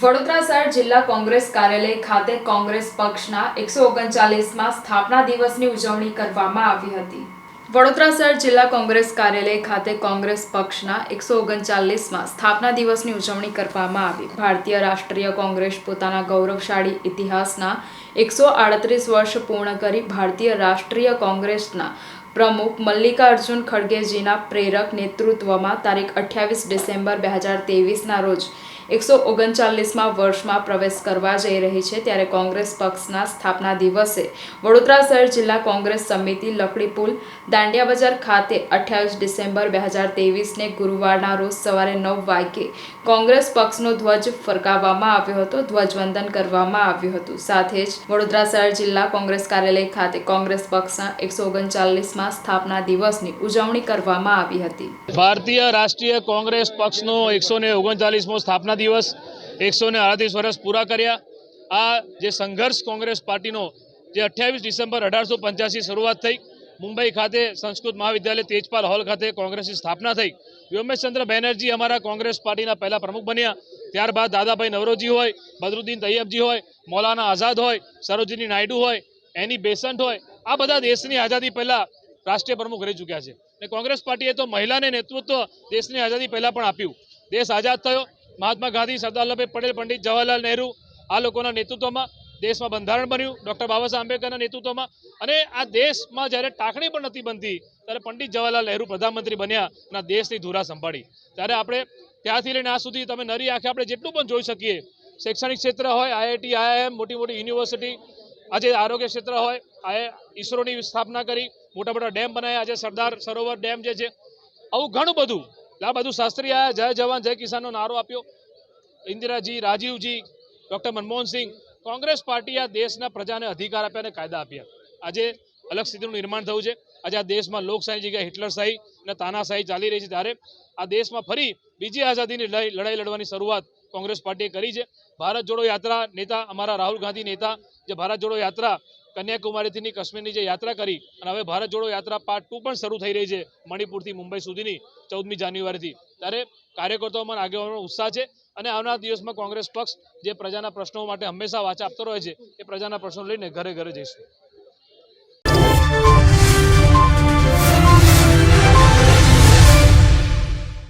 વડોદરા શહેર જિલ્લા કોંગ્રેસ કાર્યાલય ખાતે કોંગ્રેસ પક્ષના એકસો ઓગણચાલીસમાં સ્થાપના દિવસની ઉજવણી કરવામાં આવી હતી. વડોદરા શહેર જિલ્લા કોંગ્રેસ કાર્યાલય ખાતે કોંગ્રેસ પક્ષના એકસો ઓગણચાલીસમાં સ્થાપના દિવસની ઉજવણી કરવામાં આવી. ભારતીય રાષ્ટ્રીય કોંગ્રેસ પોતાના ગૌરવશાળી ઇતિહાસના એકસો આડત્રીસ વર્ષ પૂર્ણ કરી ભારતીય રાષ્ટ્રીય કોંગ્રેસના પ્રમુખ મલ્લિકાર્જુન ખડગેજીના પ્રેરક નેતૃત્વમાં તારીખ અઠ્યાવીસ ડિસેમ્બર બે હજાર તેવીસના રોજ એકસો ઓગણચાલીસમાં વર્ષમાં પ્રવેશ કરવા જઈ રહી છે ત્યારે કોંગ્રેસ પક્ષના સ્થાપના દિવસે વડોદરા શહેર જિલ્લા કોંગ્રેસ સમિતિ લકડી દાંડિયા બજાર ખાતે અઠ્યાવીસ ડિસેમ્બર બે હજાર તેવીસને ગુરુવારના રોજ સવારે નવ વાગ્યે કોંગ્રેસ પક્ષનો ધ્વજ ફરકાવવામાં આવ્યો હતો. ધ્વજવંદન કરવામાં આવ્યું હતું. સાથે જ વડોદરા શહેર જિલ્લા કોંગ્રેસ કાર્યાલય ખાતે કોંગ્રેસ પક્ષના એકસો ઓગણચાલીસમાં સ્થાપના દિવસની ઉજવણી કરવામાં આવી હતી. ભારતીય રાષ્ટ્રીય કોંગ્રેસ પક્ષનો એકસો ને ઓગણચાલીસમો સ્થાપના દિવસ, એકસો ને અડતીસ વર્ષ પૂરા કર્યા. આ જે સંઘર્ષ કોંગ્રેસ પાર્ટીનો જે અઠ્યાવીસ ડિસેમ્બર અઢારસો પંચ્યાસી શરૂઆત થઈ, મુંબઈ ખાતે સંસ્કૃત મહાવિદ્યાલય તેજપાલ હોલ ખાતે કોંગ્રેસની સ્થાપના થઈ. વ્યોમેશચંદ્ર બેનર્જી અમારા કોંગ્રેસ પાર્ટીના પહેલા પ્રમુખ બન્યા. ત્યારબાદ દાદાભાઈ નવરોજી હોય, બદરુદ્દીન તૈયબજી હોય, મૌલાના આઝાદ હોય, સરોજિની નાયડુ હોય, એની બેસન્ટ હોય. આ બધા દેશની આઝાદી પહેલા રાષ્ટ્રીય પ્રમુખ રહી ચૂક્યા છે. અને કોંગ્રેસ પાર્ટીએ તો મહિલાને નેતૃત્વ દેશની આઝાદી પહેલાં પણ આપ્યું. દેશ આઝાદ થયો. મહાત્મા ગાંધી, સરદાર વલ્લભભાઈ પટેલ, પંડિત જવાહરલાલ નહેરુ આ લોકોના નેતૃત્વમાં દેશમાં બંધારણ બન્યું. ડૉક્ટર બાબા સાહેબ આંબેડકરના નેતૃત્વમાં. અને આ દેશમાં જ્યારે ટાંકણી પણ નથી બનતી, ત્યારે પંડિત જવાહરલાલ નહેરુ પ્રધાનમંત્રી બન્યા અને દેશની ધુરા સંભાળી. ત્યારે આપણે ત્યાંથી લઈને આ સુધી તમે નરી આંખે આપણે જેટલું પણ જોઈ શકીએ, શૈક્ષણિક ક્ષેત્ર હોય, આઈઆઈટી, આઈઆઈએમ, મોટી મોટી યુનિવર્સિટી, આજે આરોગ્ય ક્ષેત્ર હોય, આ ઈસરોની સ્થાપના કરી મોટા મોટા ડેમ બનાવ્યા છે, સરદાર સરોવર ડેમ જે છે, આવું ઘણું બધું. આ બધું શાસ્ત્રી આવ્યા જય જવાન, જય કિસાનનો નારો આપ્યો. ઇન્દિરાજી, રાજીવજી, ડૉક્ટર મનમોહનસિંહ કોંગ્રેસ પાર્ટી આ દેશના પ્રજાને અધિકાર આપ્યા અને કાયદા આપ્યા. આજે અલગ સ્થિતિનું નિર્માણ થયું છે. આજે આ દેશમાં લોકશાહી જગ્યાએ હિટલરશાહી અને તાનાશાહી ચાલી રહી છે. ત્યારે આ દેશમાં ફરી બીજી આઝાદીની લડાઈ લડવાની શરૂઆત કોંગ્રેસ પાર્ટીએ કરી છે. ભારત જોડો યાત્રા નેતા, અમારા રાહુલ ગાંધી નેતા, જે ભારત જોડો યાત્રા, કન્યાકુમારીથી કાશ્મીરની જે યાત્રા કરી અને હવે ભારત જોડો યાત્રા પાર્ટ ટુ પણ શરૂ થઈ રહી છે મણિપુરથી મુંબઈ સુધીની ચૌદમી જાન્યુઆરીથી. ત્યારે કાર્યકર્તાઓમાં આગેવાનો ઉત્સાહ છે અને આવનાર દિવસમાં કોંગ્રેસ પક્ષ જે પ્રજાના પ્રશ્નો માટે હંમેશા વાચા આપતો રહે છે એ પ્રજાના પ્રશ્નો લઈને ઘરે ઘરે જઈશું.